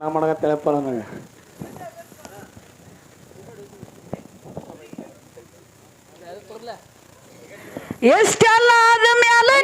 மனமடக திரைப்படங்க ಎಷ್ಟಲ್ಲ ಆದ ಮೇಲೆ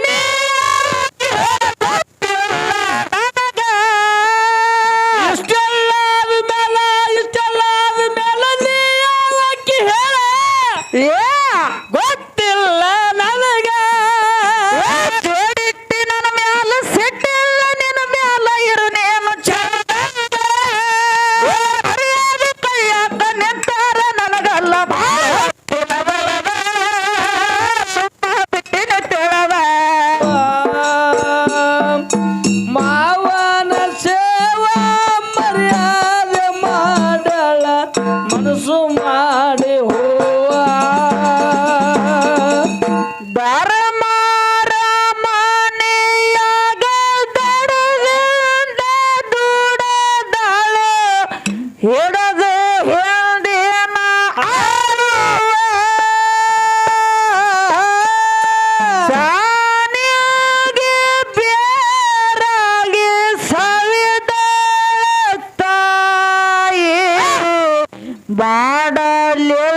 ಬಾಡಲೆ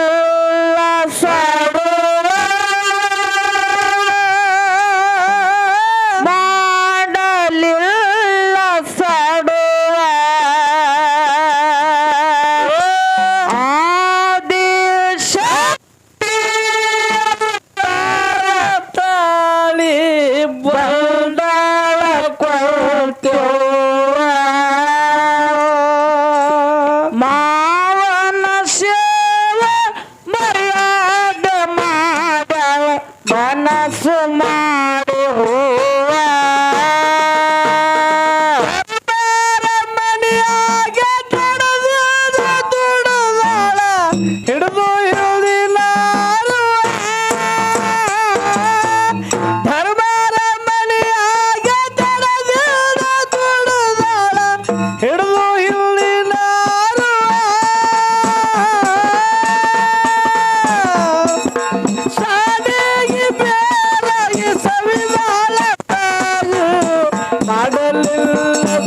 my கடலில்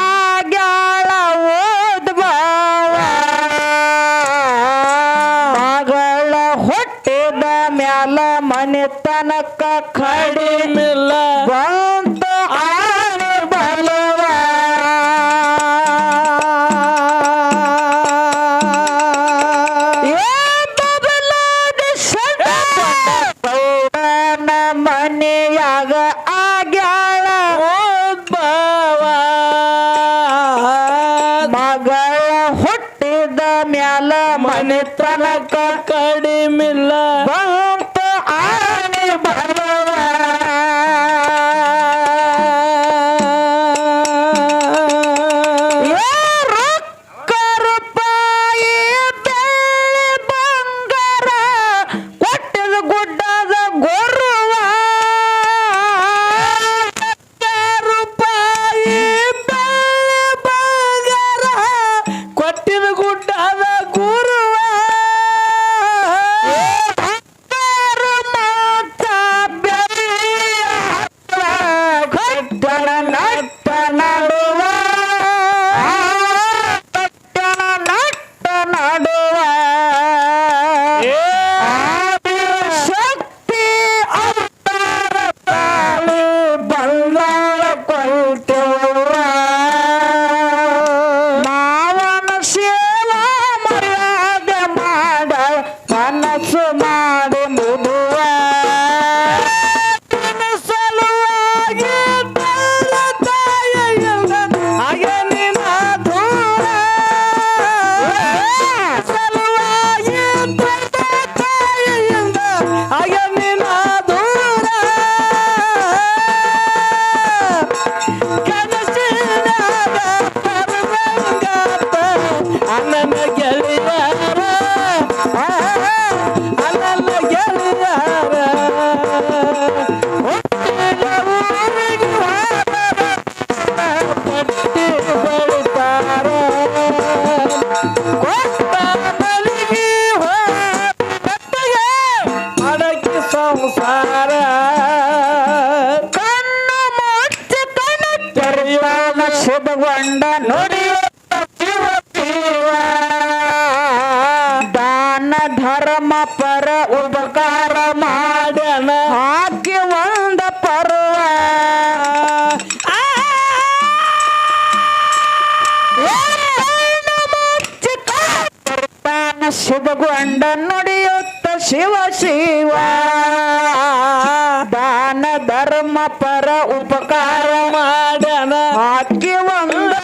ಆಗ್ಯಾಳ ಓದ್ ಬಾಳ. ಮಗಳ ಮ್ಯಾಲ ಮನೆ ತನಕ ಕಡಿ ಕಡಿಮಿಲ್ಲ. ಶಿವ ಶಿವ ದಾನ ಧರ್ಮ ಪರ ಉಪಕಾರ ಮಾಡನ ಹಾಕಿ ಒಂದ ಪರ್ವ. ಶುಭಗೊಂಡ ನುಡಿಯುತ್ತ ಶಿವ ಶಿವ ದಾನ ಧರ್ಮ ಪರ ಉಪಕಾರ ಮಾಡ್ಯಾನ. ಹಾಕಿ ಒಂದ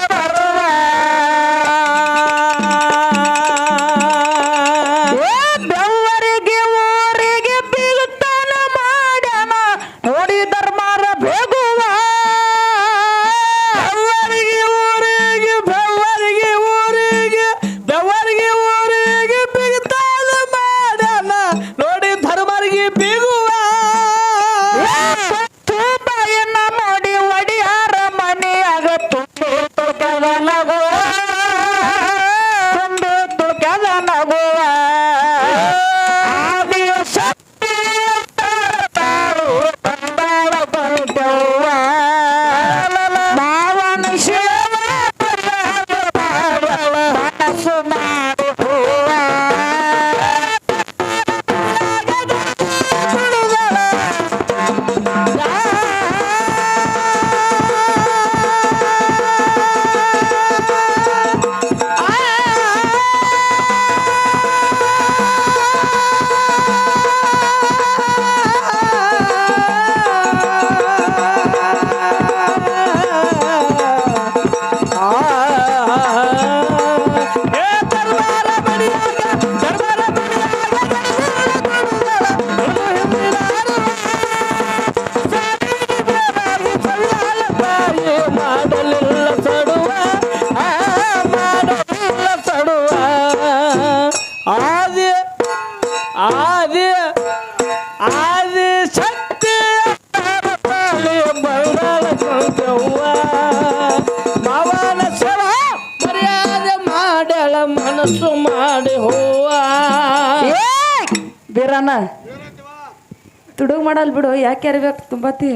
ತುಡುಗ್ ಮಾಡಲ್ ಬಿಡು ಯಾಕೆ ಅರಿಬೇಕು ತುಂಬತಿ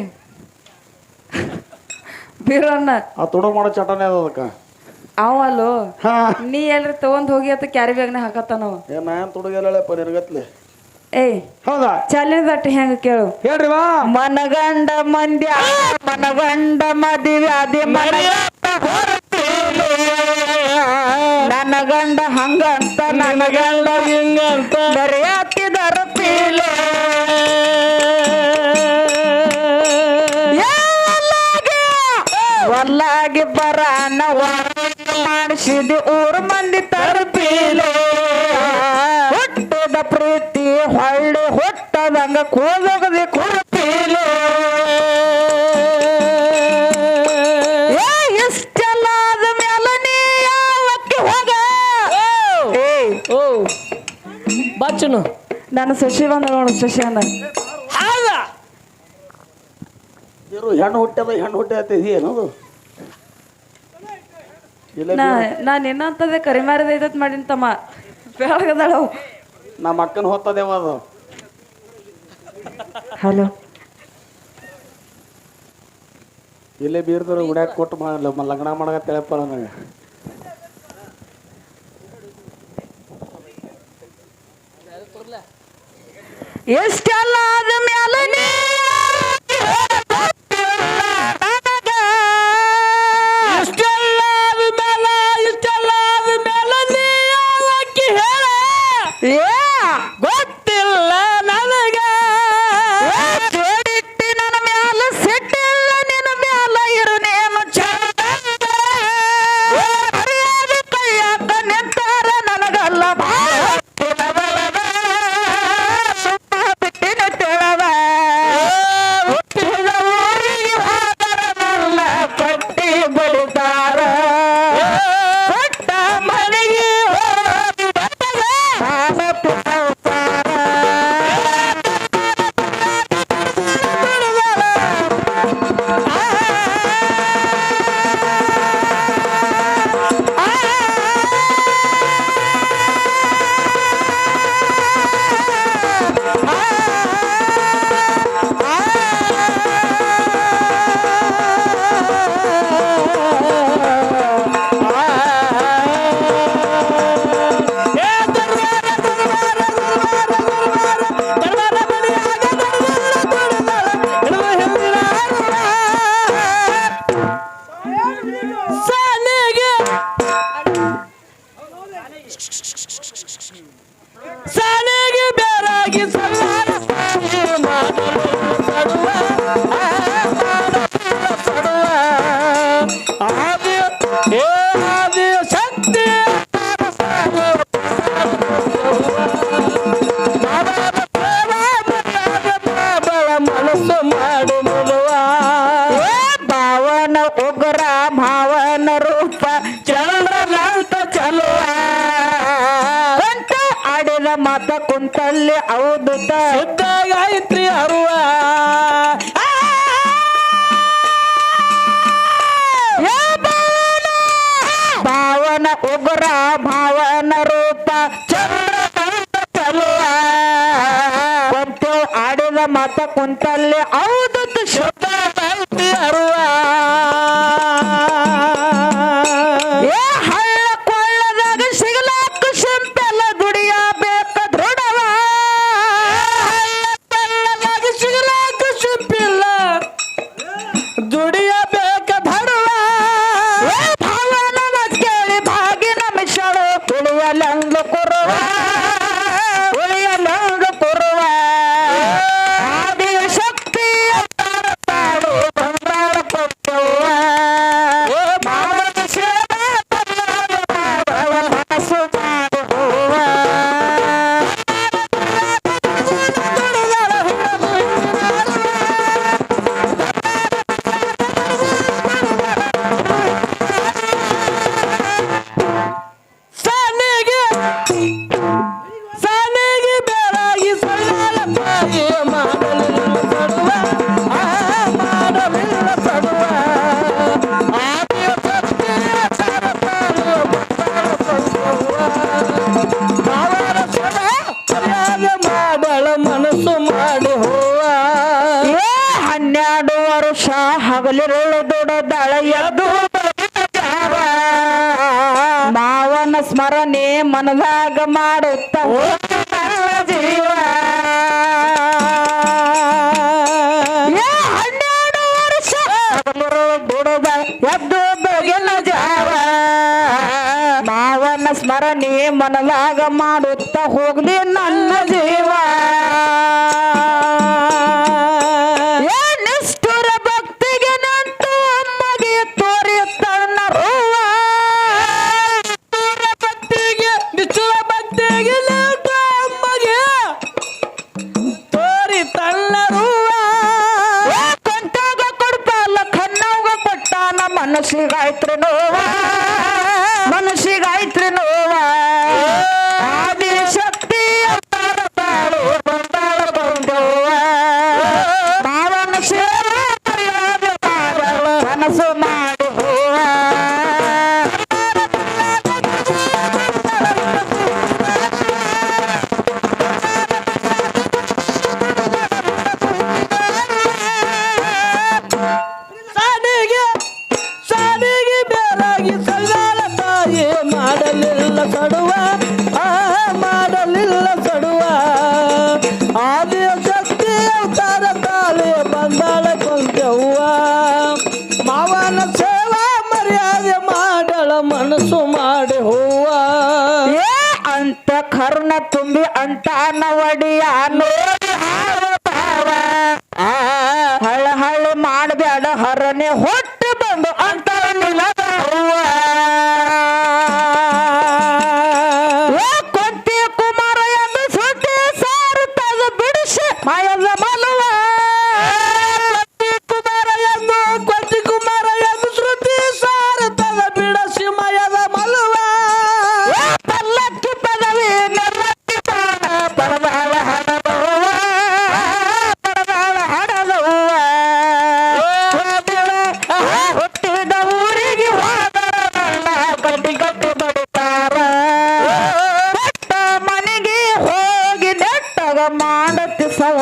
ಬೀರಣ್ಣ ಆ ತುಡುಗ್ ಮಾಡೋ ಚಟನೇ ಅದ ಅದಕ್ಕೆ. ಅವಲ್ಲೋ ಹಾ. ನೀ ಎಲ್ರಿ ತಗೊಂಡ್ ಹೋಗಿ ಅಂತ ಕ್ಯಾರಿ ಬ್ಯಾಗ್ನ ಹಾಕತ್ತಾನವ ಏ ನಾನು ತುಡುಗೆಲ್ಲಪ್ಪ ನಿನಗತ್ಲೆ? ಏಯ್ ಹೌದಾ? ಚಲಿದಟ್ಟು ಹೆಂಗ ಕೇಳು. ಹೇಳ್ರಿ ವಾ ಮನಗಂಡ ಮಂದ್ಯ ಮನಗಂಡ ಮದಿವೆ ಅದಿ ಮನಗಂಡ ನನಗಂಡ ಹಂಗಂತ ನನ್ನ ಗಂಡ ಹಿಂಗಂತ ಬರೆಯಾತಿದರ ಪೀಲೆ. ಒಲ್ಲಾಗಿ ಬರಾನ ಮಾಡಿಸಿದ ಊರು ಮಂದಿ ತರಪಿಲೋ ಹುಟ್ಟದ ಪ್ರೀತಿ ಹೊಳ್ಳಿ ಹುಟ್ಟದಂಗ ಕೂದೋಗದೆ ಕುರುಪೀಲೆ. ಏ ಇಷ್ಟೆಲ್ಲ ಆದ ಮೇಲೆ ನೀ ಯಾವಕ್ಕೆ ಹೋಗ? ಏಯ್ ಓ ಬಚ್ಚನು ನಾನು ಶಶಿ ಬಂದ ನೋಡು ಶಶಿ ಹೌದ? ಇರು ಹೆಣ್ಣು ಹುಟ್ಟದ ಹೆಣ್ಣು ಹುಟ್ಟ್ಯದ ಏನದು? ನಾ ನಾನು ಏನಂತದೆ ಕರಿಮಾರದ ಐದತ್ ಮಾಡಿನ ತಮ್ಮ. ಬೆಳಗದಳು ನಮ್ಮ ಅಕ್ಕನ ಹೊತ್ತದೇವ ಅದು. ಹಲೋ. ಇಲ್ಲೇ ಬೀರ್ದರು ಉಡ್ಯಾಕ ಕೊಟ್ಟು ಮಾಡಲ್ಲ ಲಗ್ನ ತಿಳಪ್ಪ ನನಗೆ. ಎಷ್ಟೆಲ್ಲ ಆದ ಮೇಲೆ ರೂಪ ಚಂದ್ರ ಕಂತೇವ್ ಆಡಿದ ಮಾತ ಕುಂತಲ್ಲಿ ಹೌದು ಶುದ್ಧ ಅರುವ ಹಗಲಿರುಳು ದುಡದಳೆಯದು ಮಾವನ ಸ್ಮರಣೆ ಮನದಾಗ ಮಾಡುತ್ತ ಜೀವ. ಎದ್ದು ಸ್ಮರಣೆ ಮನದಾಗ ಮಾಡುತ್ತ ಹೋಗ್ಲಿ ನನ್ನ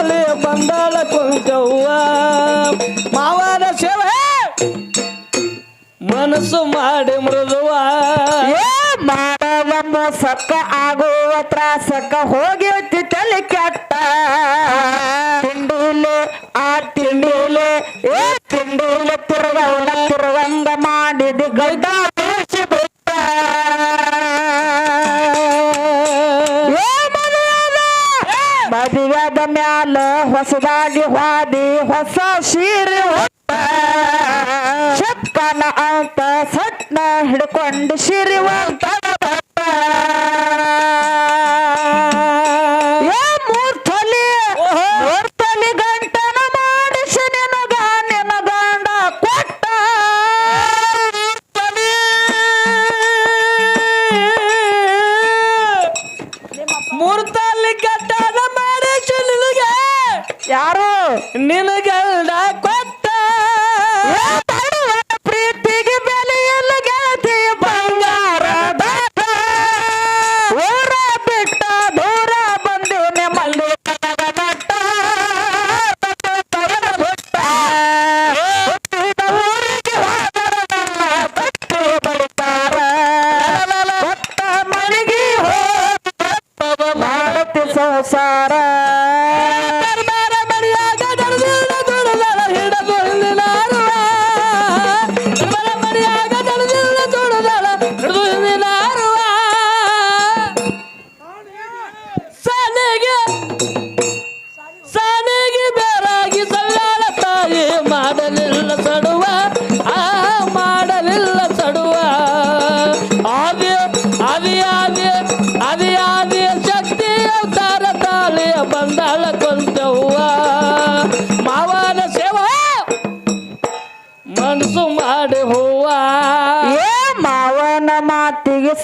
ಮ್ಯಾಲೆ ಬಂದಾಳ ಕುಂತವ್ವ ಮಾವನ ಸೇವೆ. ಮನಸ್ಸು ಮಾಡಿ ಮೃದುವ. ಮಾಡವಮ್ಮ ಸಕ್ಕ ಆಗುವ ತ್ರಾಸಕ್ಕ ಹೋಗಿರ್ತಿ ತಲೆ ಕೆಟ್ಟ. ತಿಂಡಿಲೆ, ಆ ತಿಂಡಿಲೆ, ಏ, ತಿಂಡಿಲೆ ತಿರುಗವಳ ತಿರುವಂಗ ಮಾಡಿದ ಗೈದ ಬೇಡ ಮದುವೆಯಾದ ಮ್ಯಾಲ ಹೊಸದಾಗಿ ಹಾದಿ ಹೊಸ ಸೀರೆ ಚಪ್ಪನ ಅಂತ ಸಟ್ನ ಹಿಡ್ಕೊಂಡು ಸಿರಿವಂತ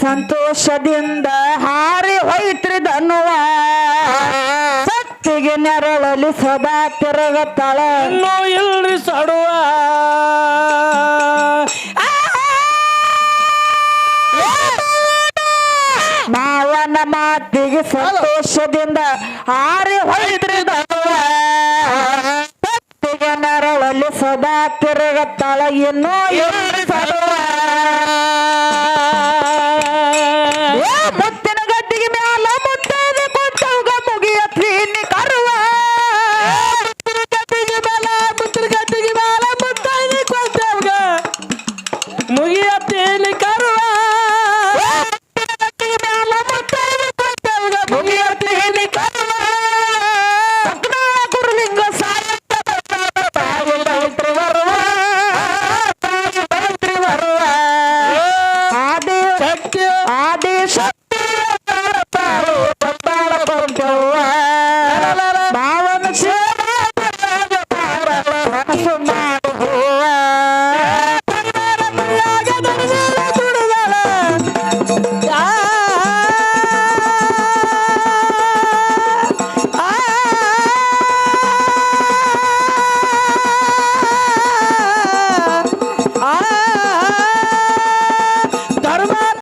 ಸಂತೋಷದಿಂದ ಹಾರಿ ಹೋಯ್ತ್ರಿ ಧನುವ ಸತ್ತಿಗೆ ನೆರಳಲ್ಲಿ ಸದಾ ತಿರುಗತ್ತಾಳ. ಇನ್ನೂ ಇಲ್ರಿ ಸಡುವ. ಮಾವನ ಮಾತಿಗೆ ಸಂತೋಷದಿಂದ ಹಾರಿ ಹೋಯ್ತ್ರಿ ಧನುವ ಸತ್ತಿಗೆ ನೆರಳಲ್ಲಿ ಸದಾ ತಿರುಗತ್ತಾಳ. ಇನ್ನೂ ಇಲ್ರಿ ಸಡುವ.